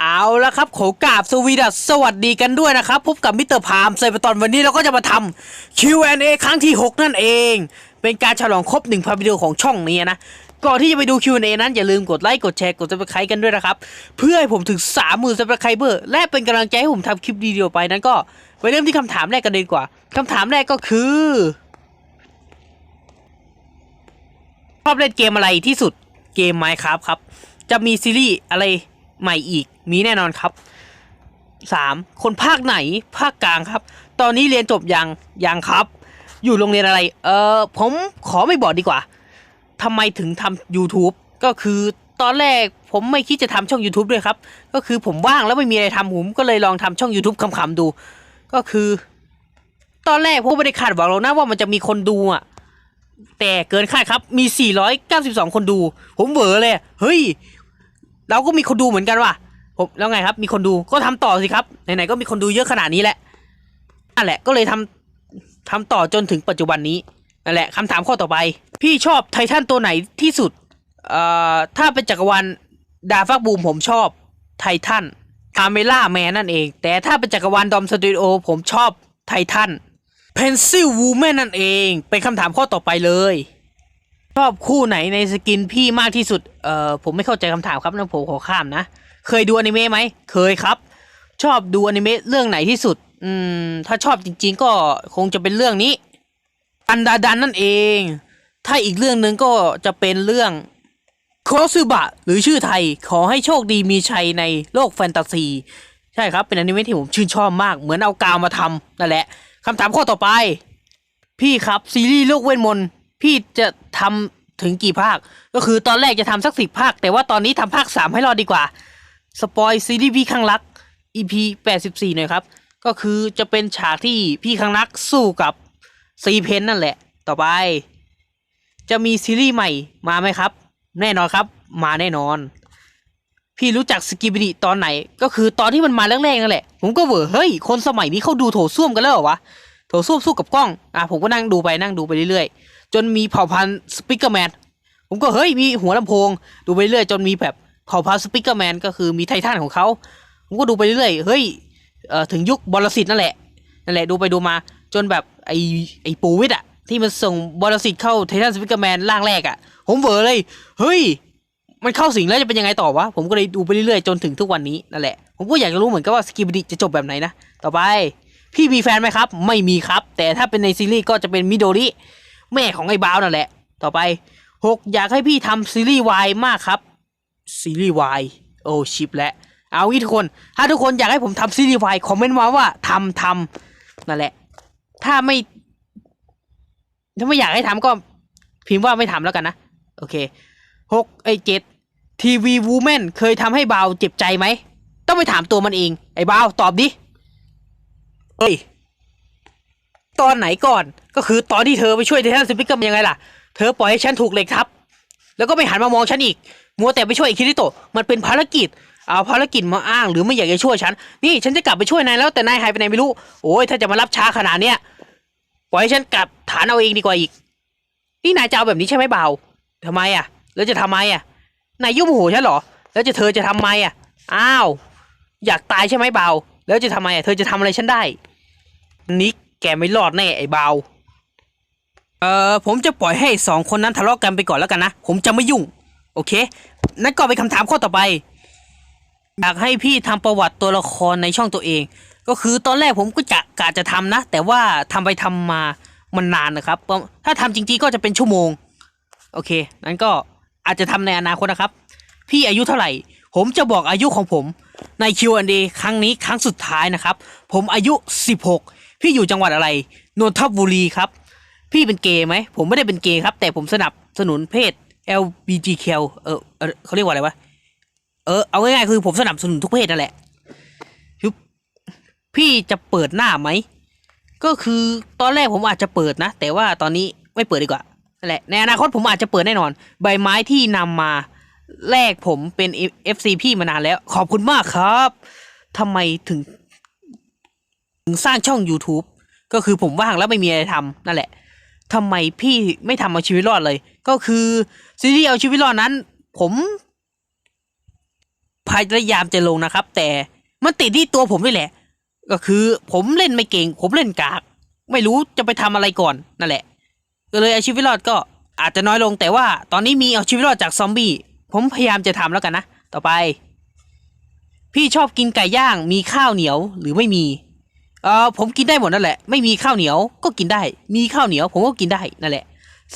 เอาละครับขอกราบสวีดัสสวัสดีกันด้วยนะครับ พบกับมิสเตอร์พามไซอร์ตอนวันนี้เราก็จะมาทำ Q&A ครั้งที่ 6 นั่นเอง เป็นการฉลองครบ1,000วิดีโอของช่องนี้นะ ก่อนที่จะไปดู Q&A นั้นอย่าลืมกดไลค์กดแชร์กด subscribe กันด้วยนะครับ เพื่อให้ผมถึง 30,000 subscriber และเป็นกำลังใจให้ผมทำคลิปดีๆไปนั้นก็ ไปเริ่มที่คำถามแรกกันเลยดีกว่าคำถามแรกก็คือชอบเล่นเกมอะไรที่สุดเกม Minecraft ครับ จะมีซีรีส์อะไร ใหม่อีกมีแน่นอนครับสามคนภาคไหนภาคกลางครับ ตอนนี้เรียนจบยังยังครับ อยู่โรงเรียนอะไร เออผมขอไม่บอกดีกว่าทำไมถึงทำ YouTube ก็คือตอนแรกผมไม่คิดจะทำช่อง YouTube ด้วยครับ ก็คือผมว่างแล้วไม่มีอะไรทำผมก็เลยลองทำช่อง YouTube ขำๆดู ก็คือ ตอนแรกผมไม่ได้คาดหวังหรอกนะว่ามันจะมีคนดูอะแต่เกินคาดครับมี 492 คนดู ผมเวอเลยเฮ้ย เราก็มีคนดูเหมือนกันว่ะผมแล้วไงครับ มีคนดูก็ทำต่อสิครับไหนๆก็มีคนดูเยอะขนาดนี้แหละนั่นแหละก็เลยทำทำต่อจนถึงปัจจุบันนี้นั่นแหละคำถามข้อต่อไป พี่ชอบไททันตัวไหนที่สุดเอ่อถ้าเป็นจักรวาลดาฟักบูมผมชอบไททันคาเมล่าแมนนั่นเอง แต่ถ้าเป็นจักรวาลดอมสตูดิโอผมชอบไททัน Pencil Woman นั่นเอง เป็นคำถามข้อต่อไปเลย ชอบคู่ไหนในสกินพี่มากที่สุด เอ่อผมไม่เข้าใจคำถามครับนะผมขอข้ามนะ เคยดูอนิเมะไหม เคยครับ ชอบดูอนิเมะเรื่องไหนที่สุด อืม ถ้าชอบจริง ๆ ก็คงจะเป็นเรื่องนี้ อันดาดันนั่นเอง ถ้าอีกเรื่องหนึ่งก็จะเป็นเรื่องโคซึบะหรือชื่อไทย ขอให้โชคดีมีชัยในโลกแฟนตาซี ใช่ครับ เป็นอนิเมะที่ผมชื่นชอบมาก เหมือนเอากาวมาทำนั่นแหละคำถามข้อต่อไป พี่ครับซีรีส์โลกเวทมนต์ พี่จะทำถึงกี่ภาค ก็คือตอนแรกจะทำสักสิบภาค แต่ว่าตอนนี้ทำภาคสามให้รอดีกว่า สปอยซีรีส์พี่ข้างรัก EP แปดสิบสี่หน่อยครับ ก็คือจะเป็นฉากที่พี่ข้างรักสู้กับซีเพนนั่นแหละ ต่อไป จะมีซีรีส์ใหม่มาไหมครับ แน่นอนครับ มาแน่นอน พี่รู้จักสกิบิดิตอนไหน ก็คือตอนที่มันมาแรกๆนั่นแหละ ผมก็เวอเฮ้ย คนสมัยนี้เขาดูโถส้วมกันแล้วเหรอวะโถส้วมสู้กับกล้อง อะผมก็นั่งดูไปนั่งดูไปเรื่อยๆ จนมีเผ่าพันธุ์สปิเกอร์แมนผมก็เฮ้ยมีหัวลำโพง ดูไปเรื่อยจนมีแบบเผ่าพันธุ์สปิเกอร์แมนก็คือมีไททันของเขาผมก็ดูไปเรื่อยเฮ้ยเอ่อถึงยุคบอลสิทธ์นั่นแหละนั่นแหละดูไปดูมาจนแบบไอไอปูวิทย์อะที่มันส่งบอลสิทธ์เข้าไททันสปิเกอร์แมนร่างแรกอะผมเวอร์เลย เฮ้ย มันเข้าสิงแล้วจะเป็นยังไงต่อวะ ผมก็เลยดูไปเรื่อยๆ จนถึงทุกวันนี้นั่นแหละ ผมก็อยากจะรู้เหมือนกันว่าสกิบดิจะจบแบบไหนนะ ต่อไป พี่มีแฟนไหมครับ ไม่มีครับ แต่ถ้าเป็นในซีรีส์ก็จะเป็นมิโดริ แม่ของไอ้บาวนั่นแหละ ต่อไปหกอยากให้พี่ทำซีรีส์วายมากครับซีรีส์วายโอ้ชิปแล้วเอางี้ทุกคน ถ้าทุกคนอยากให้ผมทำซีรีส์วายคอมเมนต์มาว่าทำทำนั่นแหละ ถ้าไม่ ถ้าไม่อยากให้ทำก็พิมพ์ว่าไม่ทำแล้วกันนะ โอเคหกไอเจ็ดทีวีวูแมนเคยทำให้บาวเจ็บใจไหม ต้องไปถามตัวมันเอง ไอ้บาวตอบดิเฮ้ย ตอนไหนก่อน ก็คือตอนที่เธอไปช่วยไททันสปิกเกอร์ยังไงล่ะ เธอปล่อยให้ฉันถูกเหล็กทับ แล้วก็ไม่หันมามองฉันอีก มัวแต่ไปช่วยไอ้คิริโตะ มันเป็นภารกิจ เอาภารกิจมาอ้างหรือไม่อยากจะช่วยฉัน นี่ฉันจะกลับไปช่วยนายแล้วแต่นายหายไปไหนไม่รู้ โอ้ยถ้าจะมารับช้าขนาดเนี้ย ปล่อยให้ฉันกลับฐานเอาเองดีกว่าอีก นี่นายจะเอาแบบนี้ใช่ไหมเบาทำไมอะ แล้วจะทำไมอะ นายยุ่งโมโหฉันเหรอ แล้วจะเธอจะทำไมอะ อ้าว อยากตายใช่ไหมเบาแล้วจะทำไมอะ เธอจะทำอะไรฉันได้ นิก แกไม่รอดแน่ไอ้เบาเอ่อผมจะปล่อยให้สองคนนั้นทะเลาะกันไปก่อนแล้วกันนะ ผมจะไม่ยุ่ง โอเค นั่นก็เป็นคำถามข้อต่อไป อยากให้พี่ทำประวัติตัวละครในช่องตัวเอง ก็คือตอนแรกผมก็จะกะจะทำนะ แต่ว่าทำไปทำมามันนานนะครับ ถ้าทำจริงๆก็จะเป็นชั่วโมง โอเค นั้นก็อาจจะทำในอนาคตนะครับ พี่อายุเท่าไหร่ ผมจะบอกอายุของผมใน Q&A ครั้งนี้ครั้งสุดท้ายนะครับ ผมอายุ 16 พี่อยู่จังหวัดอะไรนนทบุรีครับ พี่เป็นเกย์ไหมผมไม่ได้เป็นเกย์ครับ แต่ผมสนับสนุนเพศ LGBTQ เออเออเขาเรียกว่าอะไรวะเออเอาง่ายๆคือผมสนับสนุนทุกเพศนั่นแหละพี่จะเปิดหน้าไหมก็คือตอนแรกผมอาจจะเปิดนะ แต่ว่าตอนนี้ไม่เปิดดีกว่านั่นแหละในอนาคตผมอาจจะเปิดแน่นอน ใบไม้ที่นำมาแลกผมเป็น FC พี่มานานแล้ว ขอบคุณมากครับทำไมถึง สร้างช่อง YouTube ก็คือผมว่างแล้วไม่มีอะไรทำนั่นแหละ ทำไมพี่ไม่ทำเอาชีวิตรอดเลย ก็คือซีรีส์เอาชีวิตรอดนั้น ผมพยายามจะลงนะครับ แต่มันติดที่ตัวผมด้วยแหละ ก็คือผมเล่นไม่เก่ง ผมเล่นกาก ไม่รู้จะไปทำอะไรก่อนนั่นแหละ ก็เลยเอาชีวิตรอดก็อาจจะน้อยลงแต่ว่าตอนนี้มีเอาชีวิตรอดจากซอมบี้ผมพยายามจะทำแล้วกันนะ ต่อไป พี่ชอบกินไก่ย่างมีข้าวเหนียวหรือไม่มี เออผมกินได้หมดนั่นแหละ ไม่มีข้าวเหนียวก็กินได้ มีข้าวเหนียวผมก็กินได้นั่นแหละ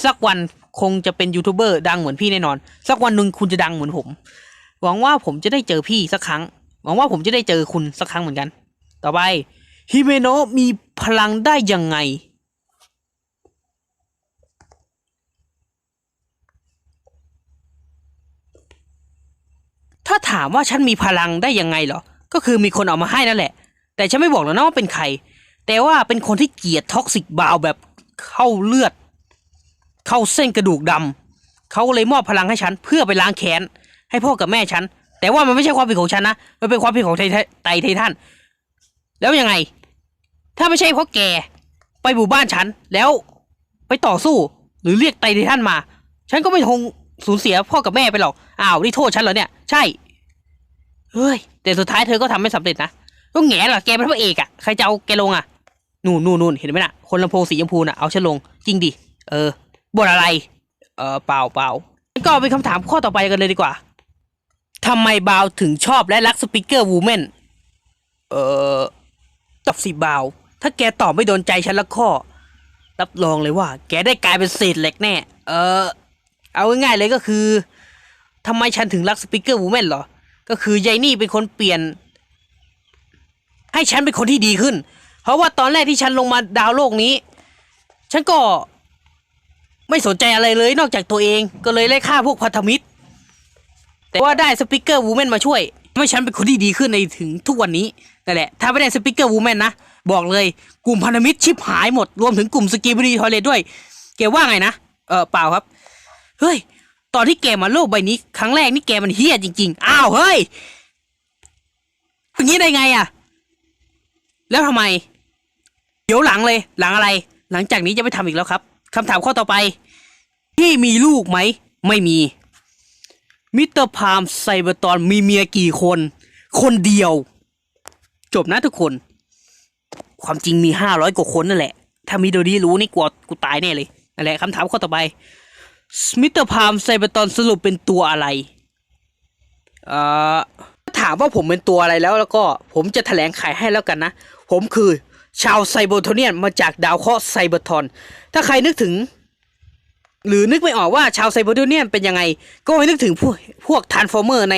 สักวันคงจะเป็นยูทูบเบอร์ดังเหมือนพี่แน่นอน สักวันหนึ่งคุณจะดังเหมือนผม หวังว่าผมจะได้เจอพี่สักครั้ง หวังว่าผมจะได้เจอคุณสักครั้งเหมือนกัน ต่อไปฮิเมโนะมีพลังได้ยังไง ถ้าถามว่าฉันมีพลังได้ยังไงเหรอ ก็คือมีคนเอามาให้นั่นแหละ แต่ฉันไม่บอกหรอกนะว่าเป็นใคร แต่ว่าเป็นคนที่เกลียดท็อกซิกบาวแบบเข้าเลือด เข้าเส้นกระดูกดำเขาเลยมอบพลังให้ฉัน เพื่อไปล้างแค้น ให้พ่อกับแม่ฉัน แต่ว่ามันไม่ใช่ความผิดของฉันนะ มันเป็นความผิดของไทไทไตไททัน แล้วยังไง ถ้าไม่ใช่เพราะแกไปหมู่บ้านฉัน แล้วไปต่อสู้ หรือเรียกไตไททันมา ฉันก็ไม่คงสูญเสียพ่อกับแม่ไปหรอก อ้าวนี่โทษฉันเหรอเนี่ย ใช่ เฮ้ย แต่สุดท้ายเธอก็ทำไม่สำเร็จนะ ก็แง่ล่ะแกเป็นพระเอกอะใครจะเอาแกลงอะนู่นนู่นนู่นเห็นไหมน่ะ คนลำโพงสีชมพูน่ะเอาฉันลงจริงดิเออบทอะไร เออเปล่าเปล่าก็เป็นคำถามข้อต่อไปกันเลยดีกว่าทำไมบาวถึงชอบและรักสปิเกอร์วูแมนเออตอบสิบาว ถ้าแกตอบไม่โดนใจฉันละข้อ รับรองเลยว่า แกได้กลายเป็นเศษเหล็กแน่ เออ เอาง่ายๆเลยก็คือทำไมฉันถึงรักสปิเกอร์วูแมนเหรอ ก็คือยายนี่เป็นคนเปลี่ยน ให้ฉันเป็นคนที่ดีขึ้น เพราะว่าตอนแรกที่ฉันลงมาดาวโลกนี้ ฉันก็ไม่สนใจอะไรเลยนอกจากตัวเองก็เลยไล่ฆ่าพวกพันธมิตร แต่ว่าได้สปิเกอร์วูแมนมาช่วยทำให้ฉันเป็นคนที่ดีขึ้นในถึงทุกวันนี้นั่นแหละ ถ้าไม่ได้สปิเกอร์วูแมนนะ บอกเลยกลุ่มพันธมิตรชิบหายหมด รวมถึงกลุ่มสกีบรีทอยเลตด้วย แกว่าไงนะ เออเปล่าครับ เฮ้ย ตอนที่แกมาโลกใบนี้ ครั้งแรกนี่แกมันเฮี้ยจริง ๆ อ้าว เฮ้ยอย่างนี้ได้ไงอะ แล้วทำไม เดี๋ยวหลังเลย หลังอะไร หลังจากนี้จะไม่ทำอีกแล้วครับคำถามข้อต่อไป ที่มีลูกไหม ไม่มี มิสเตอร์พามไซเบอร์ตอนมีเมียกี่คน คนเดียว จบนะทุกคน ความจริงมีห้าร้อยกว่าคนนั่นแหละ ถ้ามีโดดีรู้นี่กลัวกูตายแน่เลยนั่นแหละคำถามข้อต่อไปมิสเตอร์พามไซเบอร์ตอนสรุปเป็นตัวอะไรเอ่อถามว่าผมเป็นตัวอะไรแล้วแล้วก็ผมจะแถลงไขให้แล้วกันนะ ผมคือชาวไซเบอร์โทเนียนมาจากดาวเคราะห์ไซเบอร์ทอน ถ้าใครนึกถึง หรือนึกไม่ออกว่าชาวไซเบอร์โทเนียนเป็นยังไง ก็ให้นึกถึงพวกพวกทานฟอร์เมอร์ใน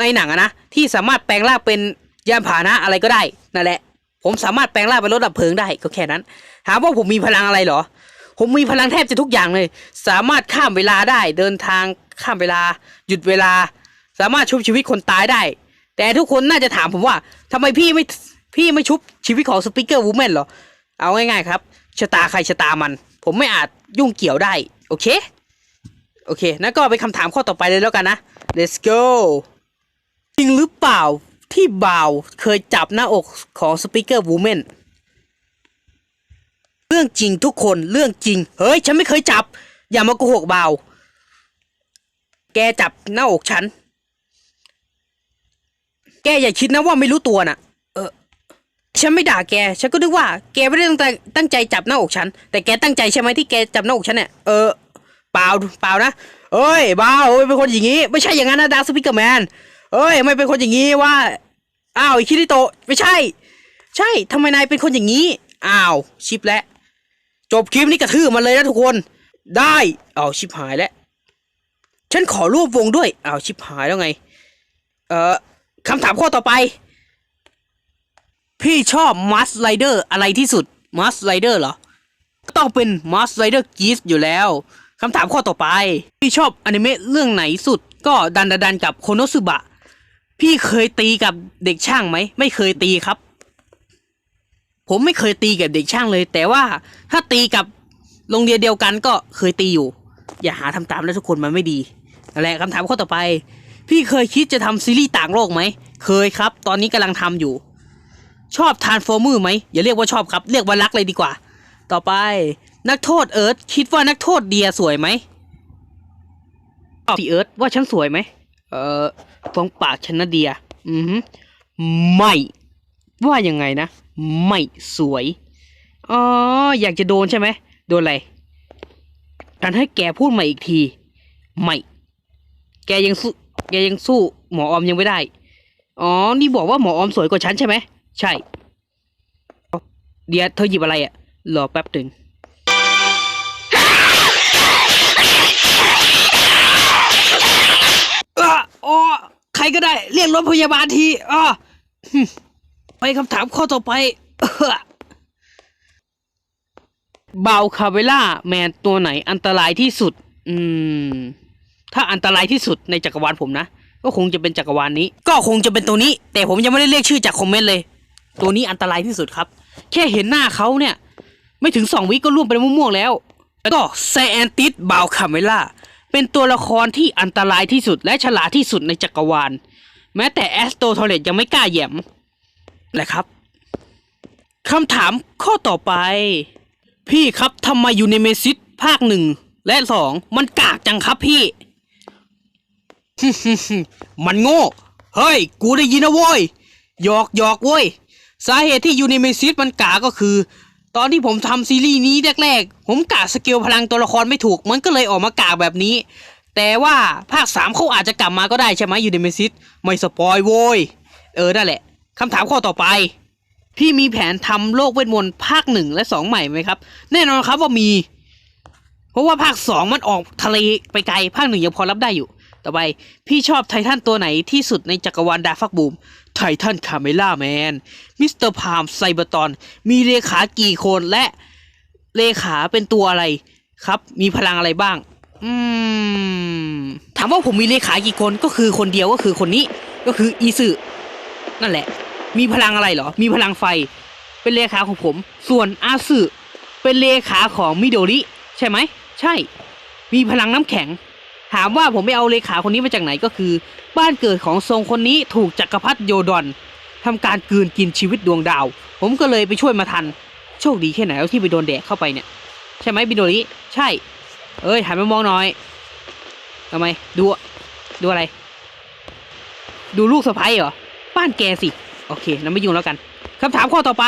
ในหนังอะนะ ที่สามารถแปลงร่างเป็นยานพาหนะอะไรก็ได้นั่นแหละ ผมสามารถแปลงร่างเป็นรถดับเพลิงได้ก็แค่นั้น ถามว่าผมมีพลังอะไรเหรอ ผมมีพลังแทบจะทุกอย่างเลย สามารถข้ามเวลาได้ เดินทางข้ามเวลา หยุดเวลา สามารถชุบชีวิตคนตายได้ แต่ทุกคนน่าจะถามผมว่าทำไมพี่ไม่พี่ไม่ชุบชีวิตของสปิเกอร์วูแมนเหรอ เอาง่ายๆครับชะตาใครชะตามัน ผมไม่อาจยุ่งเกี่ยวได้ โอเค โอเค นั่นก็เป็นคำถามข้อต่อไปเลยแล้วกันนะ let's go จริงหรือเปล่าที่บ่าวเคยจับหน้าอกของสปิเกอร์วูแมนเรื่องจริงทุกคนเรื่องจริง เฮ้ย ฉันไม่เคยจับ อย่ามาโกหกบ่าว แกจับหน้าอกฉัน กอย่าคิดนะว่าไม่รู้ตัวน่ะ เออ ฉันไม่ด่าแก ฉันก็นึกว่าแกไม่ได้ตั้งใจตั้งใจจับหน้าอกฉัน แต่แกตั้งใจใช่ไหมที่แกจับหน้าอกฉันเนี่ย เออ เปล่า เปล่านะ เอ้ยบ้าเอ้ย เป็นคนอย่างงี้ ไม่ใช่อย่างนั้นนะดาร์สปิกเกอร์แมน เอ้ย ไม่เป็นคนอย่างงี้ว่า อ้าวไอคิริโตะ ไม่ใช่ ใช่ ทำไมนายเป็นคนอย่างนี้ อ้าว ชิปแล้ว จบคลิปนี้กระทืบมันเลยนะทุกคน ได้ เอาวชิปหายแล้ว ฉันขอรวบวงด้วยอ้าวชิปหายแล้วไง เอ่อ คำถามข้อต่อไป พี่ชอบมัสไ r เดอร์อะไรที่สุดมัสไ r เดอร์เหรอ ต้องเป็นมัสไ r เดอร์กีสอยู่แล้วคำถามข้อต่อไป พี่ชอบอนิเมะเรื่องไหนสุด ก็ดันดันกับโคโนสึบะ พี่เคยตีกับเด็กช่างไหม ไม่เคยตีครับ ผมไม่เคยตีกับเด็กช่างเลย แต่ว่าถ้าตีกับโรงเรียนเดียวกันก็เคยตีอยู่ อย่าหาทำตามแล้วทุกคนมันไม่ดีนั่นแหละคำถามข้อต่อไป พี่เคยคิดจะทำซีรีส์ต่างโลกไหม เคยครับ ตอนนี้กำลังทำอยู่ ชอบทานฟอร์มือไหม อย่าเรียกว่าชอบครับ เรียกว่ารักเลยดีกว่า ต่อไป นักโทษเอิร์ธคิดว่านักโทษเดียสวยไหมตอบสิเอิร์ธว่าฉันสวยไหม เอ่อฟังปากฉันนะเดีย อือหือไม่ ว่ายังไงนะ ไม่สวย อ๋อ อยากจะโดนใช่ไหม โดนอะไรการให้แกพูดใหม่อีกที ไม่ แกยังสู้ แกยังสู้หมอออมยังไม่ได้ อ๋อ นี่บอกว่าหมอออมสวยกว่าฉันใช่ไหม ใช่ เดี๋ยวเธอหยิบอะไรอะ่ะรอแป๊บหนึ่งอ๋อใครก็ได้ เรียกรถพยาบาลทีอะหึไปคำถามข้อต่อไปเอื้อเบาคาเวล่าแมนตัวไหนอันตรายที่สุด อืม ถ้าอันตรายที่สุดในจักรวาลผมนะ ก็คงจะเป็นจักรวาลนี้ ก็คงจะเป็นตัวนี้ แต่ผมยังไม่ได้เรียกชื่อจากคอมเมนต์เลย ตัวนี้อันตรายที่สุดครับ แค่เห็นหน้าเขาเนี่ย ไม่ถึงสองวิก็ล่วงไปม่วงๆแล้ว แล้วก็ไซนติสบาวคาเมล่าเป็นตัวละครที่อันตรายที่สุดและฉลาดที่สุดในจักรวาล แม้แต่แอสโตทอเลตยังไม่กล้าแย่มแหละครับคำถามข้อต่อไป พี่ครับทำไมอยู่ในเมซิสภาคหนึ่งและสองมันกากจังครับพี่ มันโง่ เฮ้ย กูได้ยินนะโว้ย หยอกหยอกเว้ย สาเหตุที่ยูนิเมซิสมันกาก็คือ ตอนที่ผมทำซีรีส์นี้แรกๆ ผมกะสเกลพลังตัวละครไม่ถูก มันก็เลยออกมากากแบบนี้ แต่ว่าภาคสามเขาอาจจะกลับมาก็ได้ใช่ไหมยูนิเมซิสไม่สปอยโว้ย เออนั่นแหละคำถามข้อต่อไป พี่มีแผนทำโลกเวทมนต์ภาคหนึ่งและสองใหม่ไหมครับ แน่นอนครับว่ามี เพราะว่าภาคสองมันออกทะเลไปไกลภาคหนึ่งยังพอรับได้อยู่ ต่อไปพี่ชอบไททันตัวไหนที่สุดในจักรวาลดาฟักบูม ไททันคาเมล่าแมน มิสเตอร์พามไซเบอร์ตอน มีเลขากี่คนและเลขาเป็นตัวอะไรครับ มีพลังอะไรบ้าง อืม ถามว่าผมมีเลขากี่คนก็คือคนเดียวก็คือคนนี้ ก็คืออีซึนั่นแหละ มีพลังอะไรเหรอ มีพลังไฟ เป็นเลขาของผม ส่วนอาซึเป็นเลขาของมิโดริใช่ไหม ใช่ มีพลังน้ำแข็ง ถามว่าผมไปเอาเลขาคนนี้มาจากไหนก็คือ บ้านเกิดของทรงคนนี้ถูกจักรพรรดิโยดอนทำการกลืนกินชีวิตดวงดาว ผมก็เลยไปช่วยมาทัน โชคดีแค่ไหนที่ไปโดนแดกเข้าไปเนี่ย ใช่ไหมบิโดริใช่ เอ้ยหันมามองหน่อยทำไมดูดูอะไร ดูลูกสะใภ้เหรอบ้านแกสิโอเคนั้นไม่ยุ่งแล้วกันคำถามข้อต่อไป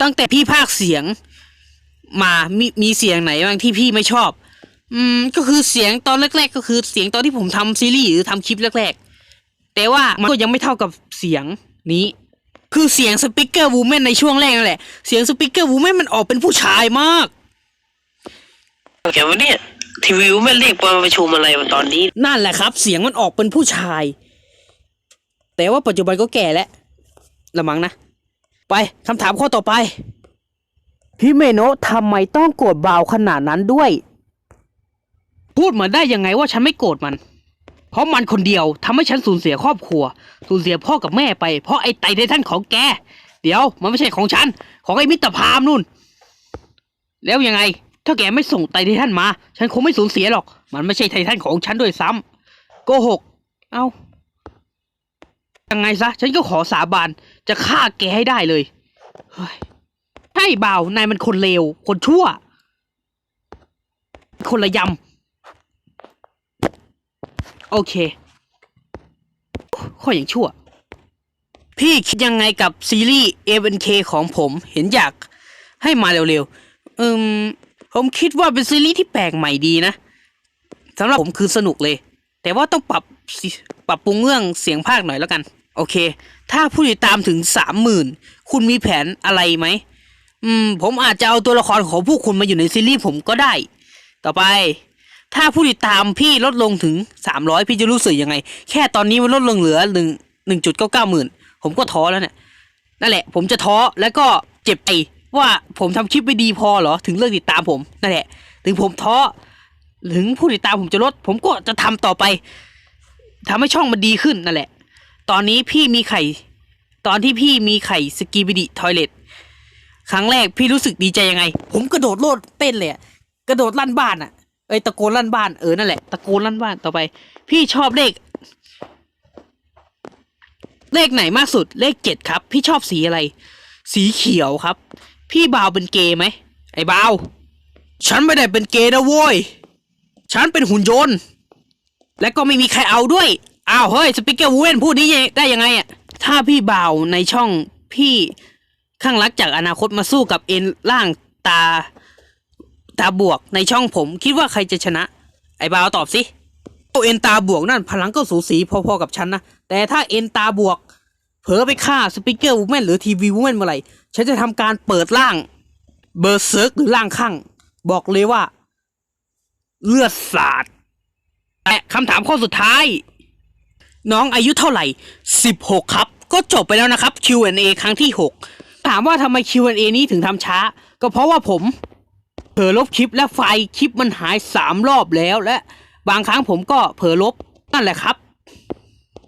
ตั้งแต่พี่ภาคเสียงมามีมีเสียงไหนบ้างที่พี่ไม่ชอบ อืมก็คือเสียงตอนแรกๆ ก็คือเสียงตอนที่ผมทำซีรีส์หรือทำคลิปแรกๆ แต่ว่ามันก็ยังไม่เท่ากับเสียงนี้ คือเสียงสปิเกอร์วูแมนในช่วงแรกนั่นแหละ เสียงสปิเกอร์วูแมนมันออกเป็นผู้ชายมากแกวะเนี่ยทีวีไม่เรียกมาประชุมอะไรมาตอนนี้ นั่นแหละครับ เสียงมันออกเป็นผู้ชาย แต่ว่าปัจจุบันก็แก่แล้วละมั้งนะ ไปคำถามข้อต่อไปฮิเมโนะทำไมต้องโกรธบ่าวขนาดนั้นด้วย พูดมาได้ยังไงว่าฉันไม่โกรธมัน เพราะมันคนเดียวทำให้ฉันสูญเสียครอบครัว สูญเสียพ่อกับแม่ไป เพราะไอ้ไตไททันของแก เดี๋ยว มันไม่ใช่ของฉัน ของไอ้มิตรพามนู่น แล้วยังไง ถ้าแกไม่ส่งไตไททันมา ฉันคงไม่สูญเสียหรอก มันไม่ใช่ไททันของฉันด้วยซ้ำโกหก เอ้า ยังไงซะ ฉันก็ขอสาบาน จะฆ่าแกให้ได้เลยเฮ้ยใช่บ่านายมันคนเลว คนชั่ว คนละยำ โอเคข้ออย่างชั่ว พี่คิดยังไงกับซีรีส์ ANK ของผมเห็นอยากให้มาเร็วๆ อืม ผมคิดว่าเป็นซีรีส์ที่แปลกใหม่ดีนะสำหรับผมคือสนุกเลย แต่ว่าต้องปรับปรับปรุงเรื่องเสียงภาคหน่อยแล้วกัน โอเค ถ้าผู้ติดตามถึงสามหมื่นคุณมีแผนอะไรไหมอืม ผมอาจจะเอาตัวละครของผู้คุณมาอยู่ในซีรีส์ผมก็ได้ ต่อไป ถ้าผู้ติดตามพี่ลดลงถึงสามร้อยพี่จะรู้สึกยังไง แค่ตอนนี้มันลดลงเหลือหนึ่งหนึ่งจุดเก้าเก้าหมื่นผมก็ท้อแล้วเนี่ยนั่นแหละ ผมจะท้อแล้วก็เจ็บใจว่าผมทำคลิปไม่ดีพอเหรอถึงเลิกติดตามผมนั่นแหละ ถึงผมท้อถึงผู้ติดตามผมจะลด ผมก็จะทำต่อไปทำให้ช่องมันดีขึ้นนั่นแหละ ตอนนี้พี่มีไข่ ตอนที่พี่มีไข่สกีบิดิทอยเลตครั้งแรกพี่รู้สึกดีใจยังไง ผมกระโดดโลดเต้นเลยกระโดดลั่นบ้านอะ อ้ยตะโกนลั่นบ้านเออนั่นแหละตะโกนลั่นบ้านต่อไป พี่ชอบเลข เลขไหนมากสุดเลขเจ็ดครับ พี่ชอบสีอะไร สีเขียวครับ พี่บ่าวเป็นเกย์ไหมไอ้บ่าวฉันไม่ได้เป็นเกย์นะโว้ยฉันเป็นหุ่นยนต์ และก็ไม่มีใครเอาด้วยอ้าวเฮ้ยสปิเกอร์วูเวนพูดนี้ได้ยังไงอะถ้าพี่บ่าวในช่องพี่ข้างรักจากอนาคตมาสู้กับเอ็นร่างตา ตาบวกในช่องผมคิดว่าใครจะชนะ ไอ้บ่าวตอบสิโอเอ็นตาบวกนั่นพลังก็สูสีพอๆกับฉันนะ แต่ถ้าเอ็นตาบวก เผลอไปฆ่าสปิเกอร์วูแมนหรือทีวีวูแมนเมื่อไหร่ฉันจะทำการเปิดร่างเบอร์เซิร์กหรือร่างข้างบอกเลยว่า เลือดสาดแต่คำถามข้อสุดท้าย น้องอายุเท่าไหร่ 16 ครับ ก็จบไปแล้วนะครับ Q&A ครั้งที่ 6 ถามว่าทำไม Q&A นี้ถึงทำช้า ก็เพราะว่าผม เผลอลบคลิปและไฟล์คลิปมันหายสามรอบแล้วและบางครั้งผมก็เผลอลบนั่นแหละครับ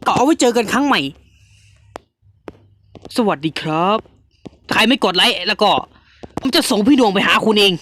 ก็เอาไว้เจอกันครั้งใหม่ สวัสดีครับ ใครไม่กดไลค์แล้วก็ ผมจะส่งพี่ดวงไปหาคุณเอง